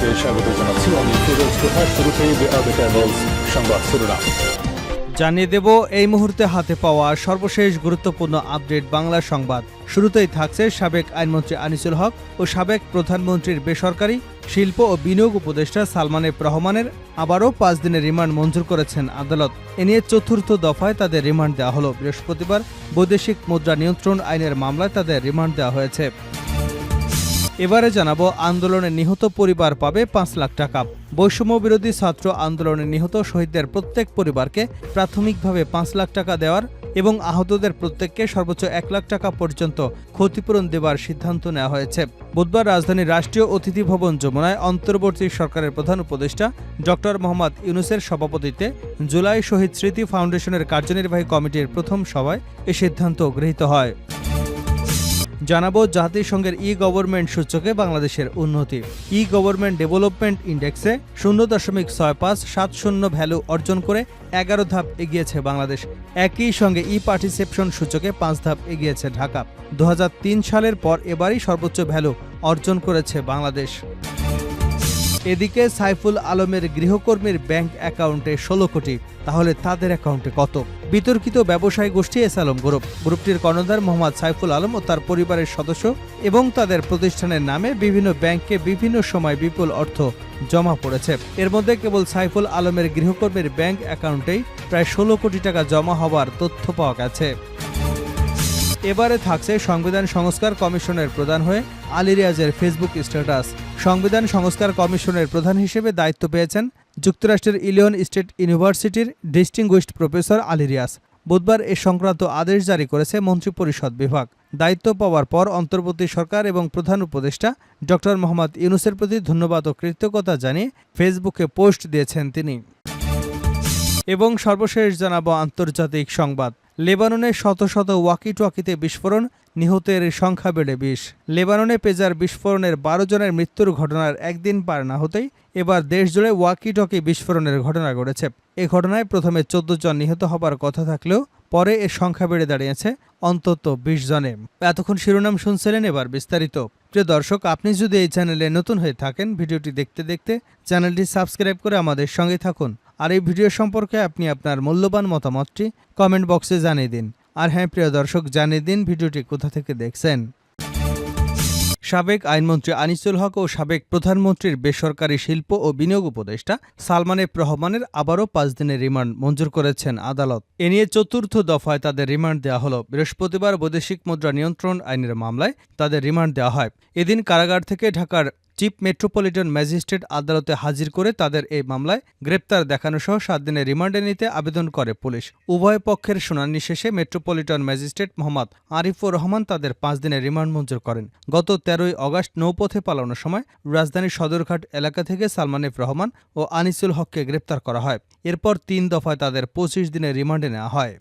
আপনাদেরকে স্বাগত জানাচ্ছি। আমি ফিরোজ আবে ক্যাবলস সংবাদ শিরোনাম জানিয়ে দেব, এই মুহূর্তে হাতে পাওয়া সর্বশেষ গুরুত্বপূর্ণ আপডেট বাংলা সংবাদ। শুরুতেই থাকছে সাবেক আইনমন্ত্রী আনিসুল হক ও সাবেক প্রধানমন্ত্রীর বেসরকারি শিল্প ও বিনিয়োগ উপদেষ্টা সালমান এফ রহমানের আবারও পাঁচ দিনের রিমান্ড মঞ্জুর করেছেন আদালত। এ নিয়ে চতুর্থ দফায় তাদের রিমান্ড দেওয়া হলো। বৃহস্পতিবার বৈদেশিক মুদ্রা নিয়ন্ত্রণ আইনের মামলায় তাদের রিমান্ড দেওয়া হয়েছে। এবারে জানাব, আন্দোলনে নিহত পরিবার পাবে পাঁচ লাখ টাকা। বৈষম্য বিরোধী ছাত্র আন্দোলনে নিহত শহীদদের প্রত্যেক পরিবারকে প্রাথমিকভাবে পাঁচ লাখ টাকা দেওয়ার এবং আহতদের প্রত্যেককে সর্বোচ্চ এক লাখ টাকা পর্যন্ত ক্ষতিপূরণ দেওয়ার সিদ্ধান্ত নেওয়া হয়েছে। বুধবার রাজধানীর রাষ্ট্রীয় অতিথি ভবন যমুনায় অন্তর্বর্তী সরকারের প্রধান উপদেষ্টা ডক্টর মোহাম্মদ ইউনুসের সভাপতিত্বে জুলাই শহীদ স্মৃতি ফাউন্ডেশনের কার্যনির্বাহী কমিটির প্রথম সভায় এ সিদ্ধান্ত গৃহীত হয়। জানাব জাতিসংঘের ই গভর্নমেন্ট সূচকে বাংলাদেশের উন্নতি। ই গভর্নমেন্ট ডেভেলপমেন্ট ইন্ডেক্সে শূন্য দশমিক ছয় পাঁচ সাত শূন্য ভ্যালু অর্জন করে এগারো ধাপ এগিয়েছে বাংলাদেশ। একই সঙ্গে ই পার্টিসিপশন সূচকে পাঁচ ধাপ এগিয়েছে ঢাকা। দু হাজার তিন সালের পর এবারই সর্বোচ্চ ভ্যালু অর্জন করেছে বাংলাদেশ। এদিকে সাইফুল আলমের গৃহকর্মীর ব্যাংক অ্যাকাউন্টে ষোলো কোটি। তাহলে তাদের অ্যাকাউন্টে কত? বিতর্কিত ব্যবসায়ী গোষ্ঠী এস আলম গ্রুপ। গ্রুপটির কর্ণধার মোহাম্মদ সাইফুল আলম ও তার পরিবারের সদস্য এবং তাদের প্রতিষ্ঠানের নামে বিভিন্ন ব্যাংকে বিভিন্ন সময় বিপুল অর্থ জমা পড়েছে। এর মধ্যে কেবল সাইফুল আলমের গৃহকর্মীর ব্যাংক অ্যাকাউন্টেই প্রায় ষোলো কোটি টাকা জমা হওয়ার তথ্য পাওয়া গেছে। এবারে থাকছে সংবিধান সংস্কার কমিশনের প্রধান হয়ে আলী রিয়াজের ফেসবুক স্ট্যাটাস। সংবিধান সংস্কার কমিশনের প্রধান হিসেবে দায়িত্ব পেয়েছেন যুক্তরাষ্ট্রের ইলিয়ন স্টেট ইউনিভার্সিটির ডিস্টিংগুইশড প্রফেসর আলী রিয়াজ। বুধবার এ সংক্রান্ত আদেশ জারি করেছে মন্ত্রিপরিষদ বিভাগ। দায়িত্ব পাওয়ার পর অন্তর্বর্তী সরকার এবং প্রধান উপদেষ্টা ডক্টর মোহাম্মদ ইউনুসের প্রতি ধন্যবাদ ও কৃতজ্ঞতা জানিয়ে ফেসবুকে পোস্ট দিয়েছেন তিনি। এবং সর্বশেষ জানাব আন্তর্জাতিক সংবাদ। লেবাননে শত শত ওয়াকি টুয়াকিতে বিস্ফোরণ, নিহতের সংখ্যা বেড়ে বিশ। লেবাননে পেজার বিস্ফোরণের বারো জনের মৃত্যুর ঘটনার একদিন পার না হতেই এবার দেশজুড়ে ওয়াকি টকি বিস্ফোরণের ঘটনা ঘটেছে। এ ঘটনায় প্রথমে চোদ্দ জন নিহত হবার কথা থাকলেও পরে এর সংখ্যা বেড়ে দাঁড়িয়েছে অন্তত বিশ জনে। এতক্ষণ শিরোনাম শুনছিলেন এবার বিস্তারিত। প্রিয় দর্শক, আপনি যদি এই চ্যানেলে নতুন হয়ে থাকেন, ভিডিওটি দেখতে দেখতে চ্যানেলটি সাবস্ক্রাইব করে আমাদের সঙ্গে থাকুন। আর এই ভিডিও সম্পর্কে আপনি আপনার মূল্যবান মতামতটি কমেন্ট বক্সে জানিয়ে দিন। আর হ্যাঁ প্রিয় দর্শক, জানিয়ে দিন ভিডিওটি কোথা থেকে দেখছেন। সাবেক আইনমন্ত্রী আনিসুল হক ও সাবেক প্রধানমন্ত্রীর বেসরকারি শিল্প ও বিনিয়োগ উপদেষ্টা সালমান এফ রহমানের আবারও পাঁচ দিনের রিমান্ড মঞ্জুর করেছেন আদালত। এ নিয়ে চতুর্থ দফায় তাদের রিমান্ড দেওয়া হল। বৃহস্পতিবার বৈদেশিক মুদ্রা নিয়ন্ত্রণ আইনের মামলায় তাদের রিমান্ড দেওয়া হয়। এদিন কারাগার থেকে ঢাকার চিফ মেট্রোপলিটন ম্যাজিস্ট্রেট আদালতে হাজির করে তাদের এই মামলায় গ্রেপ্তার দেখানো সহ সাত দিনের রিমান্ডে নিতে আবেদন করে পুলিশ। উভয় পক্ষের শুনানি শেষে মেট্রোপলিটন ম্যাজিস্ট্রেট মোহাম্মদ আরিফুর রহমান তাদের পাঁচ দিনের রিমান্ড মঞ্জুর করেন। গত তেরোই অগস্ট নৌপথে পালানোর সময় রাজধানীর সদরঘাট এলাকা থেকে সালমান এফ রহমান ও আনিসুল হককে গ্রেপ্তার করা হয়। এরপর তিন দফায় তাদের পঁচিশ দিনের রিমান্ডে নেওয়া হয়।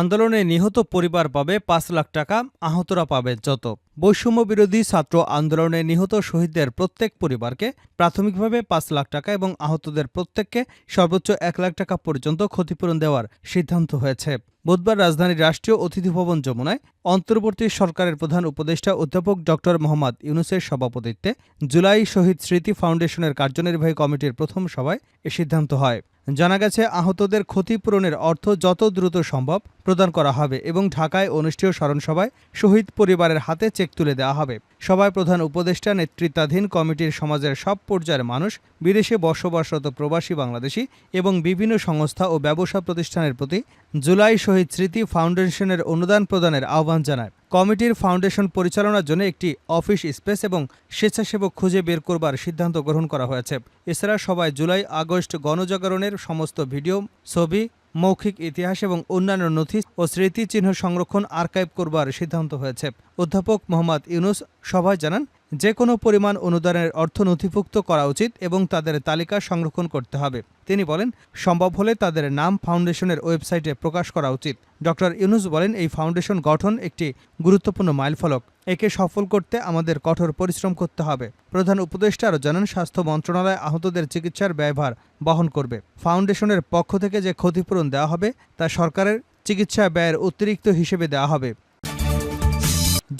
আন্দোলনে নিহত পরিবার পাবে পাঁচ লাখ টাকা, আহতরা পাবে যত। বৈষম্য বিরোধী ছাত্র আন্দোলনে নিহত শহীদদের প্রত্যেক পরিবারকে প্রাথমিকভাবে পাঁচ লাখ টাকা এবং আহতদের প্রত্যেককে সর্বোচ্চ এক লাখ টাকা পর্যন্ত ক্ষতিপূরণ দেওয়ার সিদ্ধান্ত হয়েছে। বুধবার রাজধানীর রাষ্ট্রীয় অতিথি ভবন যমুনায় অন্তর্বর্তী সরকারের প্রধান উপদেষ্টা অধ্যাপক ডক্টর মোহাম্মদ ইউনুসের সভাপতিত্বে জুলাই শহীদ স্মৃতি ফাউন্ডেশনের কার্যনির্বাহী কমিটির প্রথম সভায় এ সিদ্ধান্ত হয়। জানা গেছে, আহতদের ক্ষতিপূরণের অর্থ যত দ্রুত সম্ভব প্রদান করা হবে এবং ঢাকায় অনুষ্ঠেয় স্মরণসভায় শহীদ পরিবারের হাতে চেক তুলে দেওয়া হবে। সভায় প্রধান উপদেষ্টা নেতৃত্বাধীন কমিটির সমাজের সব পর্যায়ের মানুষ, বিদেশে বসবাসরত প্রবাসী বাংলাদেশি এবং বিভিন্ন সংস্থা ও ব্যবসা প্রতিষ্ঠানের প্রতি জুলাই শহীদ স্মৃতি ফাউন্ডেশনের অনুদান প্রদানের আহ্বান জানায়। কমিটির ফাউন্ডেশন পরিচালনার জন্য একটি অফিস স্পেস এবং স্বেচ্ছাসেবক খুঁজে বের করবার সিদ্ধান্ত গ্রহণ করা হয়েছে। এছাড়া সবাই জুলাই আগস্ট গণজাগরণের সমস্ত ভিডিও, ছবি মৌখিক ইতিহাস এবং অন্যান্য নথি ও স্মৃতিচিহ্ন সংরক্ষণ আর্কাইভ করবার সিদ্ধান্ত হয়েছে। অধ্যাপক মোহাম্মদ ইউনুস সভায় জানান যে কোনো পরিমাণ অনুদানের অর্থ নথিভুক্ত করা উচিত এবং তাদের তালিকা সংরক্ষণ করতে হবে। তিনি বলেন, সম্ভব হলে তাদের নাম ফাউন্ডেশনের ওয়েবসাইটে প্রকাশ করা উচিত। ডক্টর ইউনুস বলেন, এই ফাউন্ডেশন গঠন একটি গুরুত্বপূর্ণ মাইলফলক। একে সফল করতে আমাদের কঠোর পরিশ্রম করতে হবে। প্রধান উপদেষ্টা আরও জানান, স্বাস্থ্য মন্ত্রণালয় আহতদের চিকিৎসার ব্যয়ভার বহন করবে। ফাউন্ডেশনের পক্ষ থেকে যে ক্ষতিপূরণ দেওয়া হবে, তা সরকারের চিকিৎসা ব্যয়ের অতিরিক্ত হিসেবে দেওয়া হবে।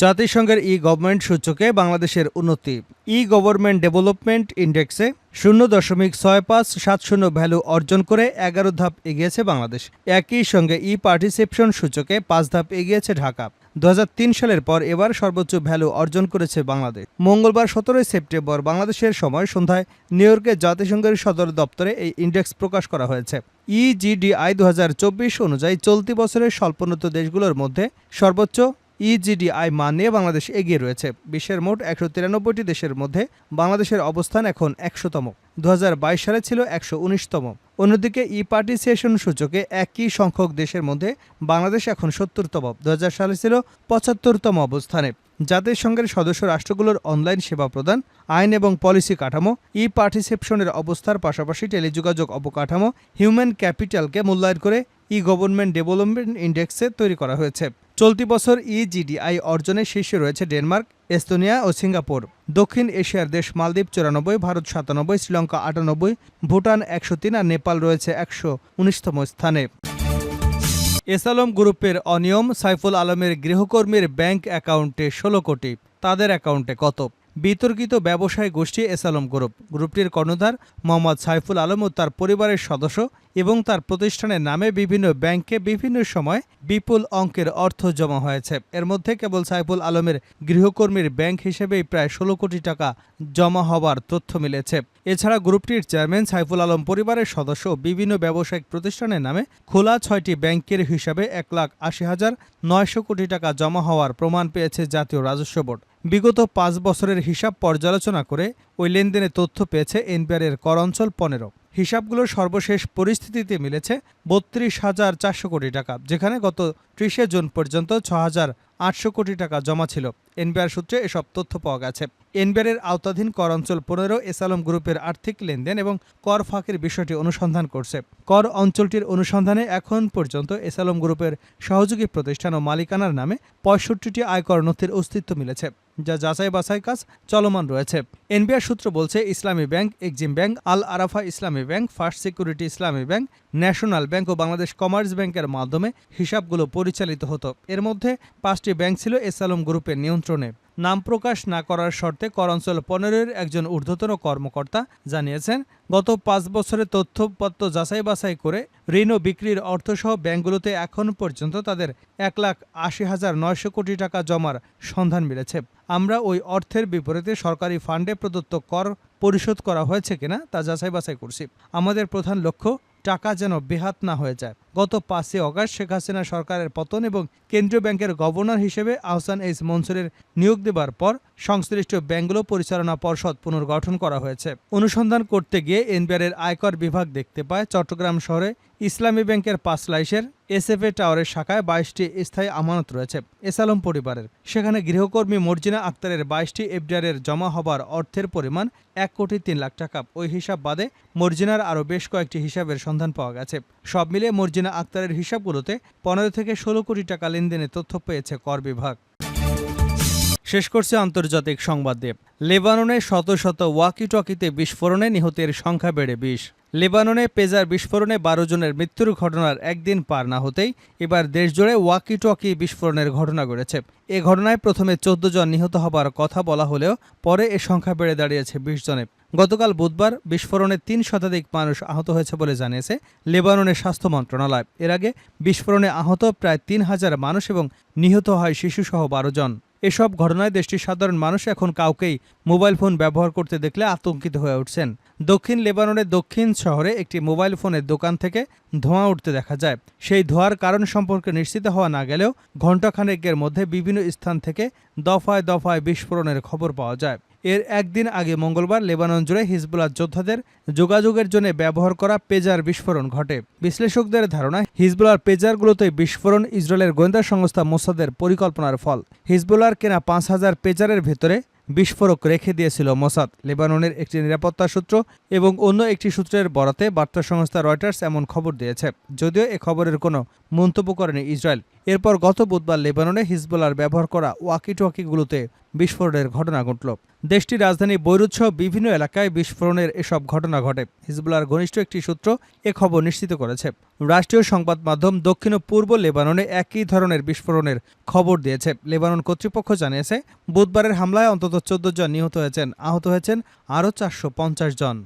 জাতিসংঘের ই গভর্নমেন্ট সূচকে বাংলাদেশের উন্নতি। ই গভর্নমেন্ট ডেভেলপমেন্ট ইন্ডেক্সে শূন্য দশমিক ছয় পাঁচ সাত শূন্য ভ্যালু অর্জন করে এগারো ধাপ এগিয়েছে বাংলাদেশ। একই সঙ্গে ই পার্টিসিপেশন সূচকে পাঁচ ধাপ এগিয়েছে ঢাকা। দু হাজার তিন সালের পর এবার সর্বোচ্চ ভ্যালু অর্জন করেছে বাংলাদেশ। মঙ্গলবার সতেরোই সেপ্টেম্বর বাংলাদেশের সময় সন্ধ্যায় নিউ ইয়র্কে জাতিসংঘের সদর দপ্তরে এই ইন্ডেক্স প্রকাশ করা হয়েছে। E ইজিডিআই দু হাজার চব্বিশ অনুযায়ী চলতি বছরের স্বল্পোন্নত দেশগুলোর মধ্যে সর্বোচ্চ E ইজিডিআই মান নিয়ে বাংলাদেশ এগিয়ে রয়েছে। বিশ্বের মোট একশো তিরানব্বইটি দেশের মধ্যে বাংলাদেশের অবস্থান এখন একশোতম। দুহাজার বাইশ সালে ছিল একশো উনিশতম। অন্যদিকে ই পার্টিসিয়েশন সূচকে একই সংখ্যক দেশের মধ্যে বাংলাদেশ এখন সত্তরতম। দু সালে ছিল পঁচাত্তরতম অবস্থানে। জাতিসংঘের সদস্য রাষ্ট্রগুলোর অনলাইন সেবা প্রদান, আইন এবং পলিসি কাঠামো ই পার্টিসিপশনের অবস্থার পাশাপাশি টেলিযোগাযোগ অবকাঠামো হিউম্যান ক্যাপিটালকে মূল্যায়ন করে ই গভর্নমেন্ট ডেভেলপমেন্ট ইন্ডেক্সে তৈরি করা হয়েছে। চলতি বছর ইজিডিআই অর্জনের শীর্ষে রয়েছে ডেনমার্ক, এস্তোনিয়া ও সিঙ্গাপুর। দক্ষিণ এশিয়ার দেশ মালদ্বীপ চুরানব্বই, ভারত সাতানব্বই, শ্রীলঙ্কা আটানব্বই, ভুটান একশো তিন আর নেপাল রয়েছে একশো উনিশতম স্থানে। এস আলম গ্রুপের অনিয়ম সাইফুল আলমের গৃহকর্মীর ব্যাংক অ্যাকাউন্টে ষোলো কোটি। তাদের অ্যাকাউন্টে কত? বিতর্কিত ব্যবসায়ী গোষ্ঠী এসালম গ্রুপ। গ্রুপটির কর্ণধার মোহাম্মদ সাইফুল আলম ও তার পরিবারের সদস্য এবং তার প্রতিষ্ঠানের নামে বিভিন্ন ব্যাংকে বিভিন্ন সময় বিপুল অঙ্কের অর্থ জমা হয়েছে। এর মধ্যে কেবল সাইফুল আলমের গৃহকর্মীর ব্যাংক হিসেবেই প্রায় ষোলো কোটি টাকা জমা হওয়ার তথ্য মিলেছে। এছাড়া গ্রুপটির চেয়ারম্যান সাইফুল আলম পরিবারের সদস্য বিভিন্ন ব্যবসায়িক প্রতিষ্ঠানের নামে খোলা ছয়টি ব্যাংকের হিসাবে এক লাখ আশি হাজার নয়শো কোটি টাকা জমা হওয়ার প্রমাণ পেয়েছে জাতীয় রাজস্ব বোর্ড। বিগত পাঁচ বছরের হিসাব পর্যালোচনা করে ওই লেনদেনের তথ্য পেয়েছে এনবিআরের কর অঞ্চল পনেরো। হিসাবগুলোর সর্বশেষ পরিস্থিতিতে মিলেছে বত্রিশ হাজার চারশো কোটি টাকা, যেখানে গত ত্রিশে জুন পর্যন্ত ছ হাজার আটশো কোটি টাকা জমা ছিল। এনবিআর সূত্রে এসব তথ্য পাওয়া গেছে। এনবিআরের আওতাধীন কর অঞ্চল পনেরো এসালম গ্রুপের আর্থিক লেনদেন এবং কর ফাঁকের বিষয়টি অনুসন্ধান করছে। কর অঞ্চলটির অনুসন্ধানে এখন পর্যন্ত এসালম গ্রুপের সহযোগী প্রতিষ্ঠান ও মালিকানার নামে পঁয়ষট্টিটি আয়কর নথির অস্তিত্ব মিলেছে। যা যাচাই বাছাই কাজ চলমান রয়েছে। এনবিআর সূত্র বলছে, Islami bank, Exim bank, Al Arafa Islami bank, first security Islami bank, national bank ও বাংলাদেশ কমার্স ব্যাংকের মাধ্যমে হিসাবগুলো পরিচালিত হতো। এর মধ্যে পাঁচটি ব্যাংক ছিল এসালম গ্রুপের নিয়ন্ত্রণে। নাম প্রকাশ না করার শর্তে করঞ্চল পনেরোর একজন ঊর্ধ্বতন কর্মকর্তা জানিয়েছেন, গত পাঁচ বছরে তথ্যপত্র যাচাই বাছাই করে ঋণ বিক্রির অর্থসহ ব্যাংকগুলোতে এখন পর্যন্ত তাদের এক লাখ আশি হাজার নয়শো কোটি টাকা জমার সন্ধান মিলেছে। আমরা ওই অর্থের বিপরীতে সরকারি ফান্ডে প্রদত্ত কর পরিশোধ করা হয়েছে কিনা তা যাচাই বাছাই করছি। আমাদের প্রধান লক্ষ্য, টাকা যেন বেহাত না হয়ে যায়। গত পাঁচই অগাস্ট শেখ হাসিনা সরকারের পতন এবং কেন্দ্রীয় ব্যাংকের গভর্নর হিসেবে আহসান এইস মনসুরের নিয়োগ দেবার পর সংশ্লিষ্ট ব্যাংকগুলো পরিচালনা পর্ষদ পুনর্গঠন করা হয়েছে। অনুসন্ধান করতে গিয়ে এনবিআরের আয়কর বিভাগ দেখতে পায় চট্টগ্রাম শহরে ইসলামী ব্যাংকের পাঁচ লাইসের এসএফএ টাওয়ারের শাখায় বাইশটি স্থায়ী আমানত রয়েছে এসালম পরিবারের। সেখানে গৃহকর্মী মর্জিনা আক্তারের বাইশটি এফডিআরের জমা হবার অর্থের পরিমাণ এক কোটি তিন লাখ টাকা। ওই হিসাব বাদে মর্জিনার আরও বেশ কয়েকটি হিসাবের সন্ধান পাওয়া গেছে। সব মিলিয়ে মর্জিনা আক্তারের হিসাবগুলোতে পনেরো থেকে ষোলো কোটি টাকা লেনদেনের তথ্য পেয়েছে কর বিভাগ। শেষ করছে আন্তর্জাতিক সংবাদ দিয়ে লেবাননে শত শত ওয়াকি টকিতে বিস্ফোরণে নিহতের সংখ্যা বেড়ে বিশ। লেবাননে পেজার বিস্ফোরণে বারো জনের মৃত্যুর ঘটনার একদিন পার না হতেই এবার দেশজুড়ে ওয়াকি টকি বিস্ফোরণের ঘটনা ঘটেছে। এ ঘটনায় প্রথমে চোদ্দ জন নিহত হবার কথা বলা হলেও পরে এ সংখ্যা বেড়ে দাঁড়িয়েছে বিশ জনে। গতকাল বুধবার বিস্ফোরণে তিন শতাধিক মানুষ আহত হয়েছে বলে জানিয়েছে লেবাননের স্বাস্থ্য মন্ত্রণালয়। এর আগে বিস্ফোরণে আহত প্রায় তিন হাজার মানুষ এবং নিহত হয় শিশুসহ বারো জন। এসব ঘটনায় দেশটির সাধারণ মানুষ এখন কাউকেই মোবাইল ফোন ব্যবহার করতে দেখলে আতঙ্কিত হয়ে উঠছেন। দক্ষিণ লেবাননের দক্ষিণ শহরে একটি মোবাইল ফোনের দোকান থেকে ধোঁয়া উঠতে দেখা যায়। সেই ধোঁয়ার কারণ সম্পর্কে নিশ্চিত হওয়া না গেলেও ঘণ্টাখানেকের মধ্যে বিভিন্ন স্থান থেকে দফায় দফায় বিস্ফোরণের খবর পাওয়া যায়। এর একদিন আগে মঙ্গলবার লেবানন জুড়ে হিজবুল্লাহ যোদ্ধাদের যোগাযোগের জন্য ব্যবহার করা পেজার বিস্ফোরণ ঘটে। বিশ্লেষকদের ধারণা হিজবুল্লার পেজারগুলোতে বিস্ফোরণ ইসরায়েলের গোয়েন্দা সংস্থা মোসাদের পরিকল্পনার ফল। হিজবুল্লার কেনা পাঁচ হাজার পেজারের ভেতরে বিস্ফোরক রেখে দিয়েছিল মোসাদ। লেবাননের একটি নিরাপত্তা সূত্র এবং অন্য একটি সূত্রের বরাতে বার্তা সংস্থা রয়টার্স এমন খবর দিয়েছে। যদিও এ খবরের কোনো মন্তব্য করেনি ইসরায়েল। এরপর গত বুধবার লেবাননে হিজবুলার ব্যবহার করা ওয়াকিটওয়াকিগুলোতে বিস্ফোরণের ঘটনা ঘটল। দেশটির রাজধানী বৈরুত সহ বিভিন্ন এলাকায় বিস্ফোরণের এসব ঘটনা ঘটে। হিজবুলার ঘনিষ্ঠ একটি সূত্র এ খবর নিশ্চিত করেছে। রাষ্ট্রীয় সংবাদ মাধ্যম দক্ষিণ ও পূর্ব লেবাননে একই ধরনের বিস্ফোরণের খবর দিয়েছে। লেবানন কর্তৃপক্ষ জানিয়েছে, বুধবারের হামলায় অন্তত চোদ্দ জন নিহত হয়েছেন। আহত হয়েছেন আরও চারশো পঞ্চাশ জন।